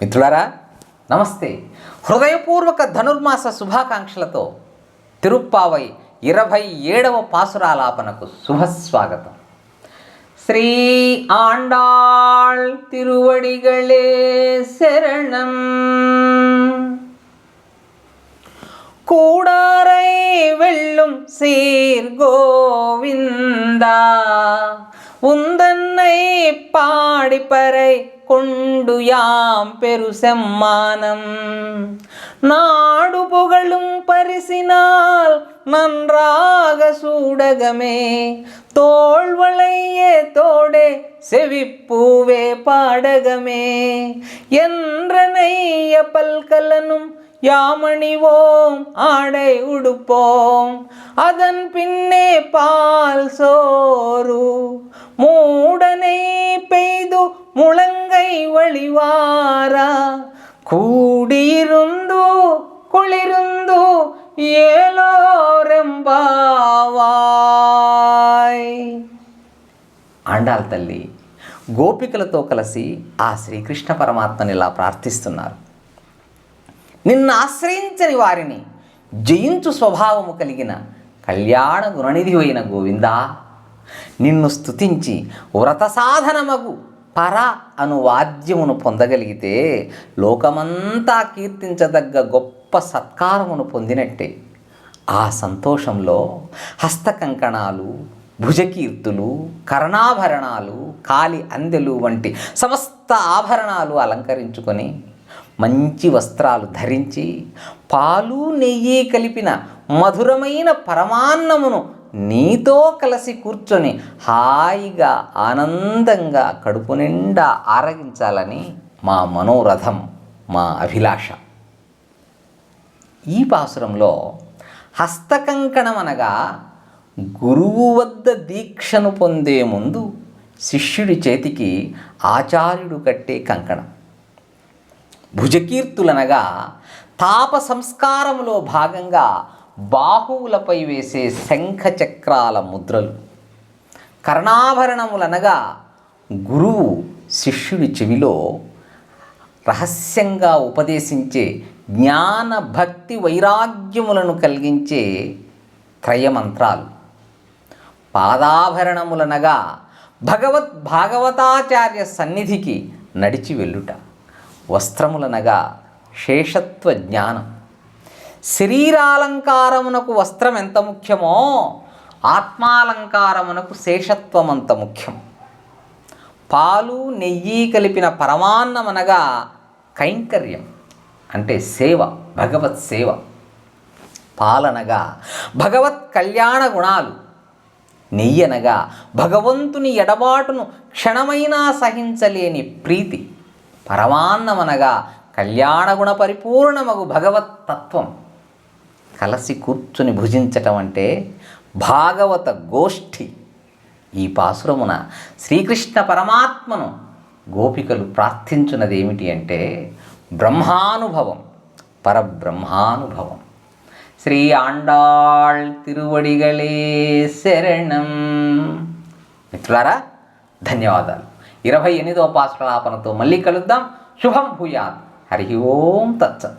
మిత్రులారా నమస్తే హృదయపూర్వక ధనుర్మాస శుభాకాంక్షలతో తిరుప్పావై ఇరవై ఏడవ పాసురాలాపనకు శుభస్వాగతం శ్రీ ఆండాళ్ తిరువడిగళే శరణం கூடாரை வெல்லும் சீர் கோவிந்தா உந்தன்னை பாடிப்பறை கொண்டு யாம் பெரு செம்மானம் நாடு புகழும் பரிசினால் நன்றாக சூடகமே தோல்வளையே தோடே செவிப்பூவே பாடகமே. என்றனைய பல்கலனும் யாமணிவோம் ஆடை உடுப்போம் அதன் பின்னே பால் சோறு மூடனை பெய்து முழங்கை வழிவாரா కూడిరుందు కుళిరుందు ఏలోరెంబావాయ్ ఆండాల్ తల్లి గోపికలతో కలిసి ఆ శ్రీకృష్ణ పరమాత్మని ఇలా ప్రార్థిస్తున్నారు నిన్ను ఆశ్రయించని వారిని జయించు స్వభావము కలిగిన కళ్యాణ గుణనిధి అయిన గోవిందా. నిన్ను స్తుతించి వ్రత సాధనమగు పర అను వాద్యమును పొందగలిగితే లోకమంతా కీర్తించదగ్గ గొప్ప సత్కారమును పొందినట్టే. ఆ సంతోషంలో హస్తకంకణాలు భుజకీర్తులు కర్ణాభరణాలు కాలి అందెలు వంటి సమస్త ఆభరణాలు అలంకరించుకొని మంచి వస్త్రాలు ధరించి పాలు నెయ్యి కలిపిన మధురమైన పరమాన్నమును నీతో కలిసి కూర్చొని హాయిగా ఆనందంగా కడుపు నిండా ఆరగించాలని మా మనోరథం మా అభిలాష. ఈ పాసురంలో హస్తకంకణం అనగా గురువు వద్ద దీక్షను పొందే ముందు శిష్యుడి చేతికి ఆచార్యుడు కట్టే కంకణం. భుజకీర్తులనగా తాప సంస్కారములో భాగంగా బాహువులపై వేసే శంఖ చక్రాల ముద్రలు. కర్ణాభరణములనగా గురువు శిష్యుడి చెవిలో రహస్యంగా ఉపదేశించే జ్ఞాన భక్తి వైరాగ్యములను కలిగించే త్రయమంత్రాలు. పాదాభరణములనగా భగవత్ భాగవతాచార్య సన్నిధికి నడిచి వెళ్ళుట. వస్త్రములనగా శేషత్వ జ్ఞానం. శరీరాలంకారమునకు వస్త్రం ఎంత ముఖ్యమో ఆత్మాలంకారమునకు శేషత్వం అంత ముఖ్యం. పాలు నెయ్యి కలిపిన పరమాన్నమనగా కైంకర్యం అంటే సేవ భగవత్ సేవ. పాలనగా భగవత్ కళ్యాణ గుణాలు. నెయ్యనగా భగవంతుని ఎడబాటును క్షణమైనా సహించలేని ప్రీతి. పరమాన్నమనగా కళ్యాణగుణ పరిపూర్ణమగు భగవత్ తత్వం. కలసి కూర్చుని భుజించటం అంటే భాగవత గోష్ఠి. ఈ పాసురమున శ్రీకృష్ణ పరమాత్మను గోపికలు ప్రార్థించున్నది ఏమిటి అంటే బ్రహ్మానుభవం పరబ్రహ్మానుభవం. శ్రీ ఆండాళ్ తిరువడిగళే శరణం. మిత్రులారా ధన్యవాదాలు. ఇరవై ఎనిమిదో పాశ్రలాపనతో మళ్ళీ కలుద్దాం. శుభం భూయాత్. హరి ఓం తత్సత్.